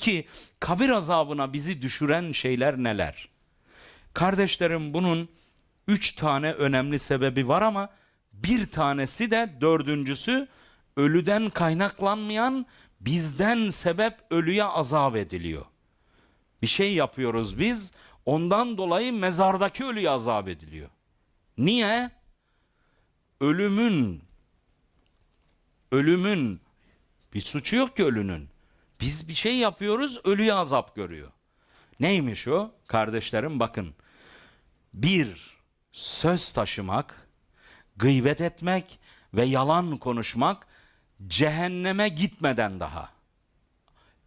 Peki kabir azabına bizi düşüren şeyler neler? Kardeşlerim bunun üç tane önemli sebebi var ama bir tanesi de dördüncüsü ölüden kaynaklanmayan bizden sebep ölüye azap ediliyor. Bir şey yapıyoruz biz ondan dolayı mezardaki ölüye azap ediliyor. Niye? Ölümün ölümün bir suçu yok ki ölünün. Biz bir şey yapıyoruz ölüye azap görüyor. Neymiş o? Kardeşlerim bakın. Bir, söz taşımak, gıybet etmek ve yalan konuşmak cehenneme gitmeden daha.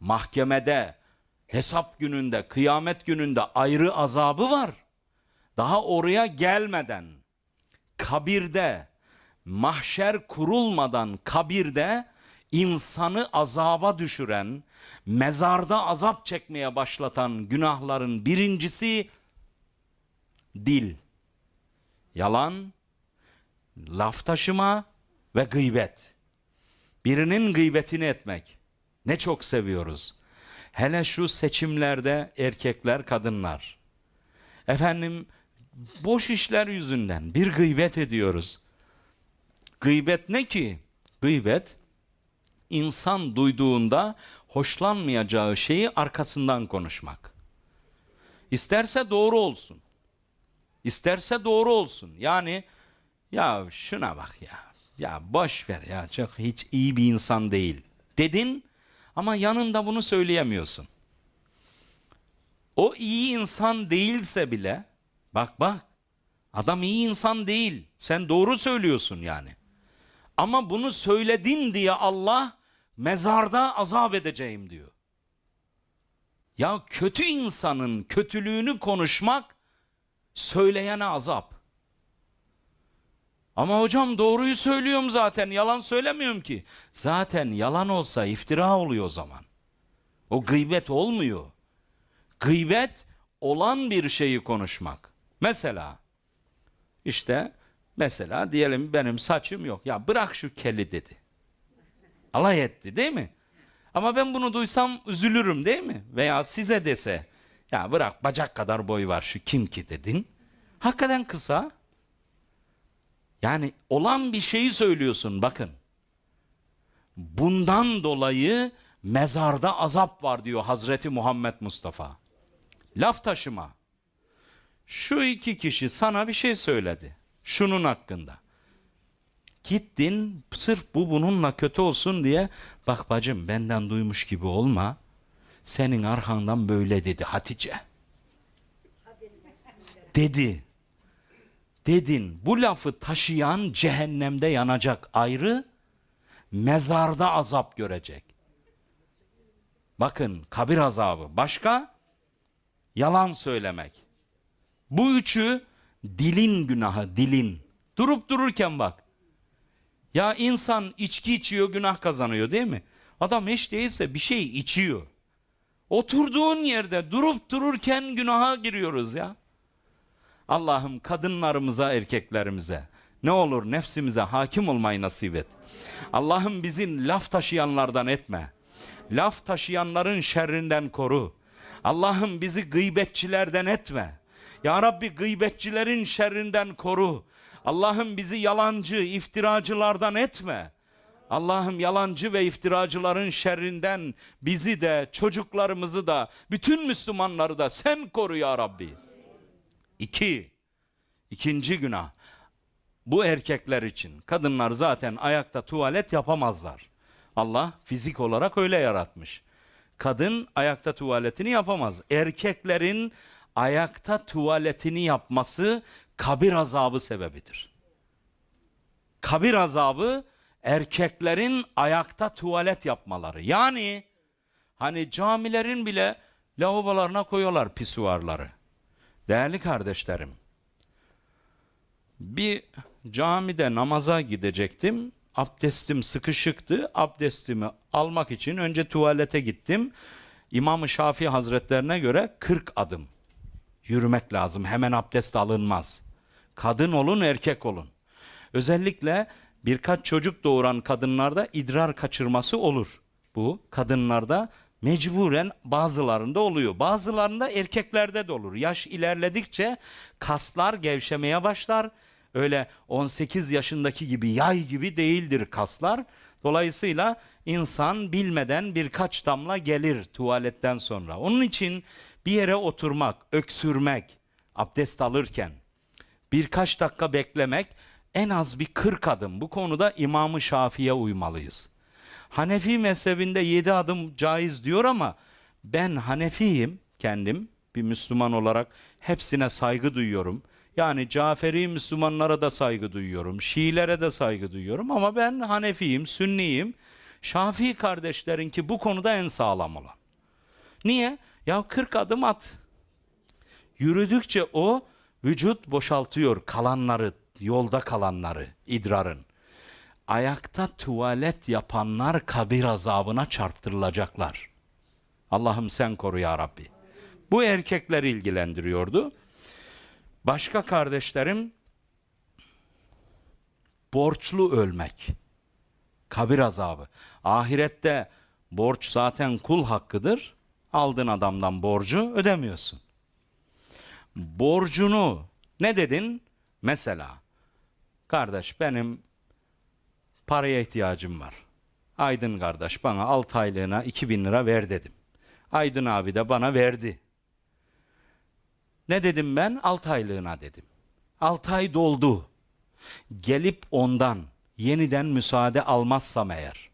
Mahkemede, hesap gününde, kıyamet gününde ayrı azabı var. Daha oraya gelmeden, kabirde, mahşer kurulmadan kabirde insanı azaba düşüren, mezarda azap çekmeye başlatan günahların birincisi dil. Yalan, laf taşıma ve gıybet. Birinin gıybetini etmek. Ne çok seviyoruz. Hele şu seçimlerde erkekler, kadınlar. Efendim boş işler yüzünden bir gıybet ediyoruz. Gıybet ne ki? Gıybet insan duyduğunda hoşlanmayacağı şeyi arkasından konuşmak. İsterse doğru olsun. İsterse doğru olsun. Yani ya şuna bak ya. Ya boş ver ya çok hiç iyi bir insan değil. Dedin ama yanında bunu söyleyemiyorsun. O iyi insan değilse bile bak bak adam iyi insan değil. Sen doğru söylüyorsun yani. Ama bunu söyledin diye Allah mezarda azap edeceğim diyor. Ya kötü insanın kötülüğünü konuşmak söyleyene azap. Ama hocam doğruyu söylüyorum zaten yalan söylemiyorum ki. Zaten yalan olsa iftira oluyor o zaman. O gıybet olmuyor. Gıybet olan bir şeyi konuşmak. Mesela işte mesela diyelim benim saçım yok. Ya bırak şu keli dedi. Alay etti değil mi? Ama ben bunu duysam üzülürüm değil mi? Veya size dese ya bırak bacak kadar boy var şu kim ki dedin. Hakikaten kısa. Yani olan bir şeyi söylüyorsun bakın. Bundan dolayı mezarda azap var diyor Hazreti Muhammed Mustafa. Laf taşıma. Şu iki kişi sana bir şey söyledi. Şunun hakkında. Gittin sırf bu bununla kötü olsun diye bak bacım benden duymuş gibi olma. Senin arkandan böyle dedi Hatice. Dedi. Dedin bu lafı taşıyan cehennemde yanacak ayrı, mezarda azap görecek. Bakın kabir azabı başka, yalan söylemek. Bu üçü dilin günahı, dilin. Durup dururken bak. Ya insan içki içiyor günah kazanıyor değil mi? Adam hiç değilse bir şey içiyor. Oturduğun yerde durup dururken günaha giriyoruz ya. Allah'ım kadınlarımıza, erkeklerimize ne olur nefsimize hakim olmayı nasip et. Allah'ım bizi laf taşıyanlardan etme. Laf taşıyanların şerrinden koru. Allah'ım bizi gıybetçilerden etme. Ya Rabbi gıybetçilerin şerrinden koru. Allah'ım bizi yalancı, iftiracılardan etme. Allah'ım yalancı ve iftiracıların şerrinden bizi de, çocuklarımızı da, bütün Müslümanları da sen koru ya Rabbi. İki, ikinci günah. Bu erkekler için. Kadınlar zaten ayakta tuvalet yapamazlar. Allah fizik olarak öyle yaratmış. Kadın ayakta tuvaletini yapamaz. Erkeklerin ayakta tuvaletini yapması kabir azabı sebebidir. Kabir azabı erkeklerin ayakta tuvalet yapmaları. Yani hani camilerin bile lavabolarına koyuyorlar pisuarları. Değerli kardeşlerim, bir camide namaza gidecektim. Abdestim sıkışıktı. Abdestimi almak için önce tuvalete gittim. İmam-ı Şafii Hazretlerine göre 40 adım yürümek lazım. Hemen abdest alınmaz. Kadın olun, erkek olun. Özellikle birkaç çocuk doğuran kadınlarda idrar kaçırması olur. Bu kadınlarda Mecburen bazılarında oluyor. Bazılarında erkeklerde de olur. Yaş ilerledikçe kaslar gevşemeye başlar. Öyle 18 yaşındaki gibi yay gibi değildir kaslar. Dolayısıyla insan bilmeden birkaç damla gelir tuvaletten sonra. Onun için bir yere oturmak, öksürmek, abdest alırken birkaç dakika beklemek en az bir 40 adım. Bu konuda İmam-ı Şafii'ye uymalıyız. Hanefi mezhebinde 7 adım caiz diyor ama ben Hanefiyim kendim bir Müslüman olarak hepsine saygı duyuyorum. Yani Caferi Müslümanlara da saygı duyuyorum. Şiilere de saygı duyuyorum ama ben Hanefiyim, Sünniyim. Şafii kardeşlerin ki bu konuda en sağlam olan. Niye? Ya 40 adım at. Yürüdükçe o vücut boşaltıyor kalanları, yolda kalanları, idrarın. Ayakta tuvalet yapanlar kabir azabına çarptırılacaklar. Allah'ım sen koru ya Rabbi. Bu erkekleri ilgilendiriyordu. Başka kardeşlerim borçlu ölmek. Kabir azabı. Ahirette borç zaten kul hakkıdır. Aldığın adamdan borcu ödemiyorsun. Borcunu ne dedin? Mesela kardeş benim paraya ihtiyacım var. Aydın kardeş bana 6 aylığına 2000 lira ver dedim. Aydın abi de bana verdi. Ne dedim ben? 6 aylığına dedim. 6 ay doldu. Gelip ondan yeniden müsaade almazsam eğer,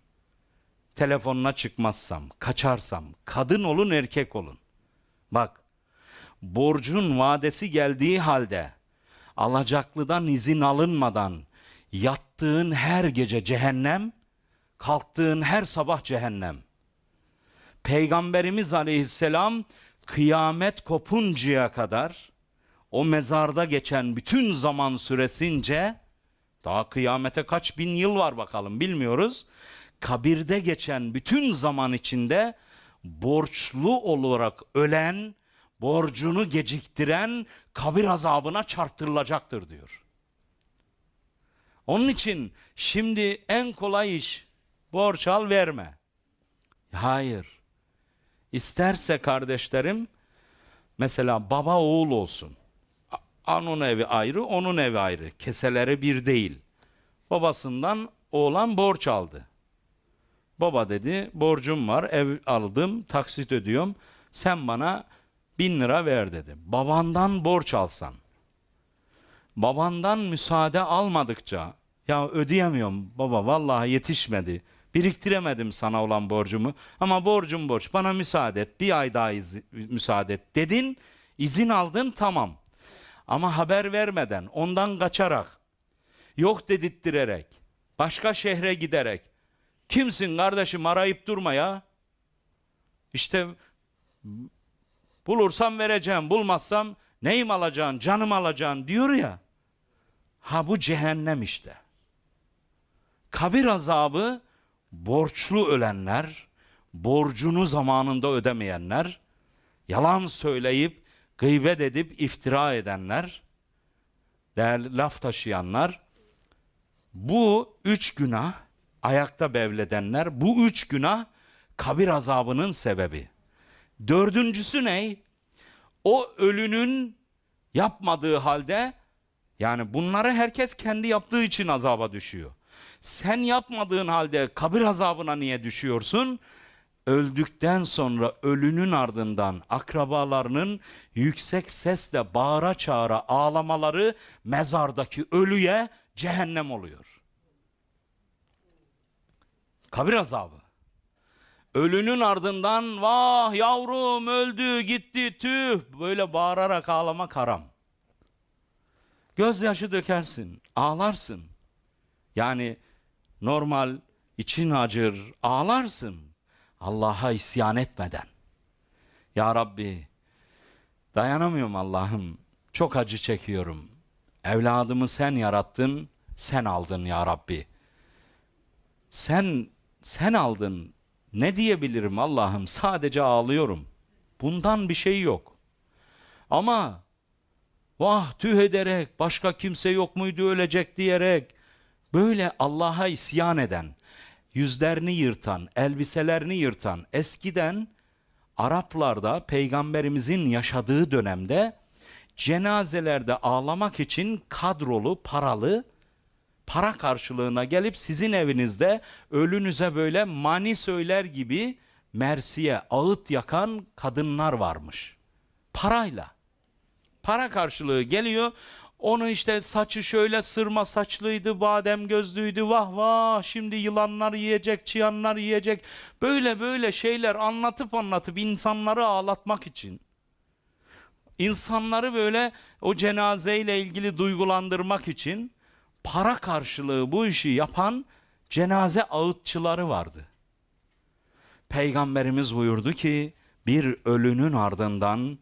telefonuna çıkmazsam, kaçarsam, kadın olun erkek olun. Bak, borcun vadesi geldiği halde, alacaklıdan izin alınmadan, yattığın her gece cehennem, kalktığın her sabah cehennem. Peygamberimiz aleyhisselam kıyamet kopuncaya kadar o mezarda geçen bütün zaman süresince daha kıyamete kaç bin yıl var bakalım bilmiyoruz. Kabirde geçen bütün zaman içinde borçlu olarak ölen, borcunu geciktiren kabir azabına çarptırılacaktır diyor. Onun için şimdi en kolay iş borç al verme. Hayır. İsterse kardeşlerim mesela baba oğul olsun. Onun evi ayrı, onun evi ayrı. Keseleri bir değil. Babasından oğlan borç aldı. Baba dedi borcum var ev aldım taksit ödüyorum. Sen bana bin lira ver dedi. Babandan borç alsan. Babandan müsaade almadıkça ya ödeyemiyorum baba vallahi yetişmedi. Biriktiremedim sana olan borcumu ama borcum borç bana müsaade et bir ay daha iz- müsaade et dedin izin aldın tamam. Ama haber vermeden ondan kaçarak yok dedirttirerek başka şehre giderek kimsin kardeşim arayıp durma ya. İşte bulursam vereceğim bulmazsam neyim alacaksın canım alacaksın diyor ya. Ha bu cehennem işte. Kabir azabı borçlu ölenler, borcunu zamanında ödemeyenler, yalan söyleyip gıybet edip iftira edenler, değerli laf taşıyanlar, bu üç günah, ayakta bevledenler, bu üç günah kabir azabının sebebi. Dördüncüsü ne? O ölünün yapmadığı halde yani bunları herkes kendi yaptığı için azaba düşüyor. Sen yapmadığın halde kabir azabına niye düşüyorsun? Öldükten sonra ölünün ardından akrabalarının yüksek sesle bağıra çağıra ağlamaları mezardaki ölüye cehennem oluyor. Kabir azabı. Ölünün ardından vah yavrum öldü gitti tüh böyle bağırarak ağlamak haram. Gözyaşı dökersin, ağlarsın. Yani normal için acır, ağlarsın. Allah'a isyan etmeden. Ya Rabbi dayanamıyorum Allah'ım. Çok acı çekiyorum. Evladımı sen yarattın, sen aldın ya Rabbi. Sen sen aldın. Ne diyebilirim Allah'ım? Sadece ağlıyorum. Bundan bir şey yok. Ama vah tüh ederek başka kimse yok muydu ölecek diyerek böyle Allah'a isyan eden, yüzlerini yırtan, elbiselerini yırtan eskiden Araplarda peygamberimizin yaşadığı dönemde cenazelerde ağlamak için kadrolu, paralı, para karşılığına gelip sizin evinizde ölünüze böyle mani söyler gibi mersiye, ağıt yakan kadınlar varmış. Parayla. Para karşılığı geliyor. Onu işte saçı şöyle sırma saçlıydı, badem gözlüydü. Vah vah şimdi yılanlar yiyecek, çıyanlar yiyecek. Böyle böyle şeyler anlatıp anlatıp insanları ağlatmak için. İnsanları böyle o cenazeyle ilgili duygulandırmak için para karşılığı bu işi yapan cenaze ağıtçıları vardı. Peygamberimiz buyurdu ki bir ölünün ardından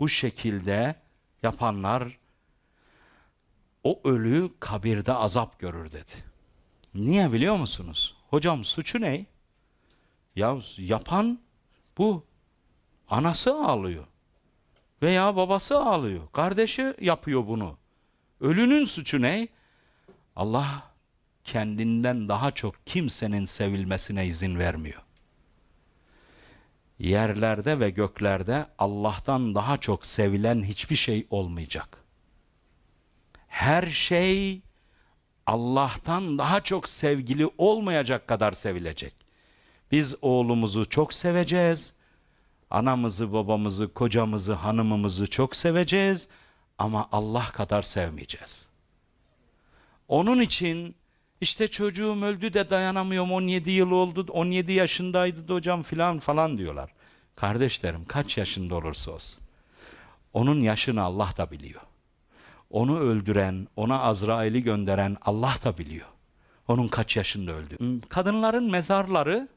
bu şekilde yapanlar o ölü kabirde azap görür dedi. Niye biliyor musunuz? Hocam suçu ne? Ya yapan bu. Anası ağlıyor. Veya babası ağlıyor. Kardeşi yapıyor bunu. Ölünün suçu ne? Allah kendinden daha çok kimsenin sevilmesine izin vermiyor. Yerlerde ve göklerde Allah'tan daha çok sevilen hiçbir şey olmayacak. Her şey Allah'tan daha çok sevgili olmayacak kadar sevilecek. Biz oğlumuzu çok seveceğiz. Anamızı, babamızı, kocamızı, hanımımızı çok seveceğiz ama Allah kadar sevmeyeceğiz. Onun için işte çocuğum öldü de dayanamıyorum 17 yıl oldu 17 yaşındaydı da hocam filan falan diyorlar. Kardeşlerim kaç yaşında olursa olsun onun yaşını Allah da biliyor. Onu öldüren, ona Azrail'i gönderen Allah da biliyor. Onun kaç yaşında öldü. Kadınların mezarları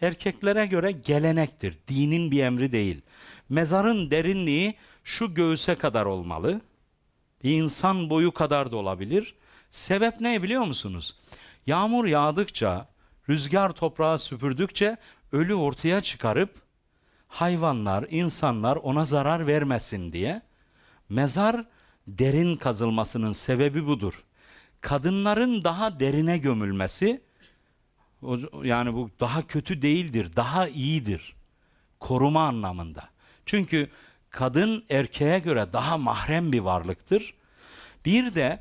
erkeklere göre gelenektir. Dinin bir emri değil. Mezarın derinliği şu göğüse kadar olmalı. Bir insan boyu kadar da olabilir. Sebep ne biliyor musunuz? Yağmur yağdıkça, rüzgar toprağı süpürdükçe ölü ortaya çıkarıp hayvanlar, insanlar ona zarar vermesin diye mezar derin kazılmasının sebebi budur. Kadınların daha derine gömülmesi yani bu daha kötü değildir, daha iyidir. Koruma anlamında. Çünkü kadın erkeğe göre daha mahrem bir varlıktır. Bir de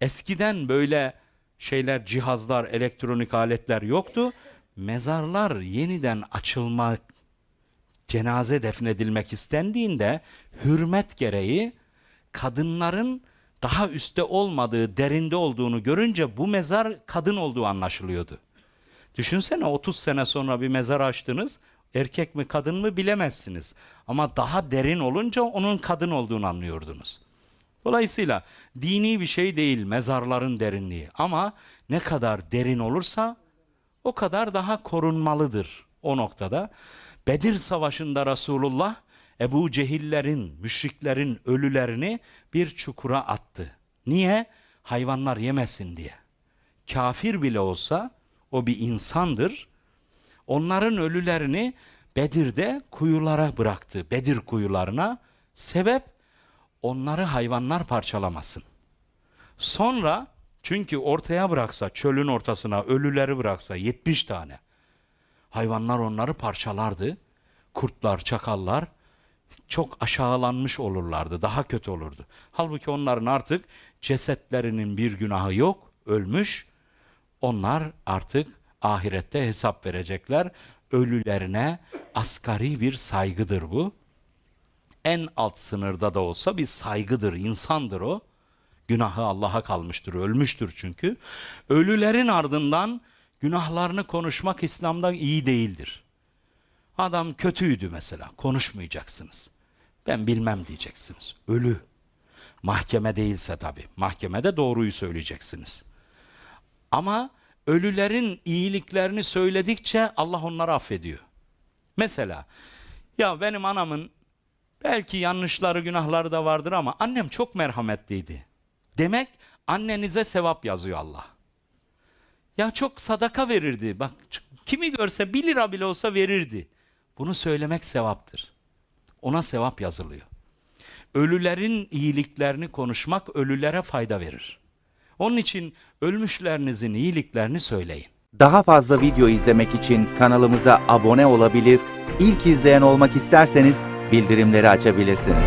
eskiden böyle şeyler, cihazlar, elektronik aletler yoktu. Mezarlar yeniden açılmak, cenaze defnedilmek istendiğinde hürmet gereği kadınların daha üstte olmadığı, derinde olduğunu görünce bu mezar kadın olduğu anlaşılıyordu. Düşünsene 30 sene sonra bir mezar açtınız. Erkek mi kadın mı bilemezsiniz. Ama daha derin olunca onun kadın olduğunu anlıyordunuz. Dolayısıyla dini bir şey değil mezarların derinliği. Ama ne kadar derin olursa o kadar daha korunmalıdır o noktada. Bedir Savaşı'nda Resulullah Ebu Cehillerin, müşriklerin ölülerini bir çukura attı. Niye? Hayvanlar yemesin diye. Kafir bile olsa o bir insandır. Onların ölülerini Bedir'de kuyulara bıraktı. Bedir kuyularına. Sebep onları hayvanlar parçalamasın. Sonra çünkü ortaya bıraksa çölün ortasına ölüleri bıraksa 70 tane hayvanlar onları parçalardı. Kurtlar, çakallar çok aşağılanmış olurlardı. Daha kötü olurdu. Halbuki onların artık cesetlerinin bir günahı yok. Ölmüş. Onlar artık ahirette hesap verecekler. Ölülerine asgari bir saygıdır bu. En alt sınırda da olsa bir saygıdır, insandır o. Günahı Allah'a kalmıştır, ölmüştür çünkü. Ölülerin ardından günahlarını konuşmak İslam'da iyi değildir. Adam kötüydü mesela, konuşmayacaksınız. Ben bilmem diyeceksiniz. Ölü. Mahkeme değilse tabii. Mahkemede doğruyu söyleyeceksiniz. Ama ölülerin iyiliklerini söyledikçe Allah onları affediyor. Mesela ya benim anamın belki yanlışları günahları da vardır ama annem çok merhametliydi. Demek annenize sevap yazıyor Allah. Ya çok sadaka verirdi. Bak kimi görse bir lira bile olsa verirdi. Bunu söylemek sevaptır. Ona sevap yazılıyor. Ölülerin iyiliklerini konuşmak ölülere fayda verir. Onun için ölmüşlerinizin iyiliklerini söyleyin. Daha fazla video izlemek için kanalımıza abone olabilir, ilk izleyen olmak isterseniz bildirimleri açabilirsiniz.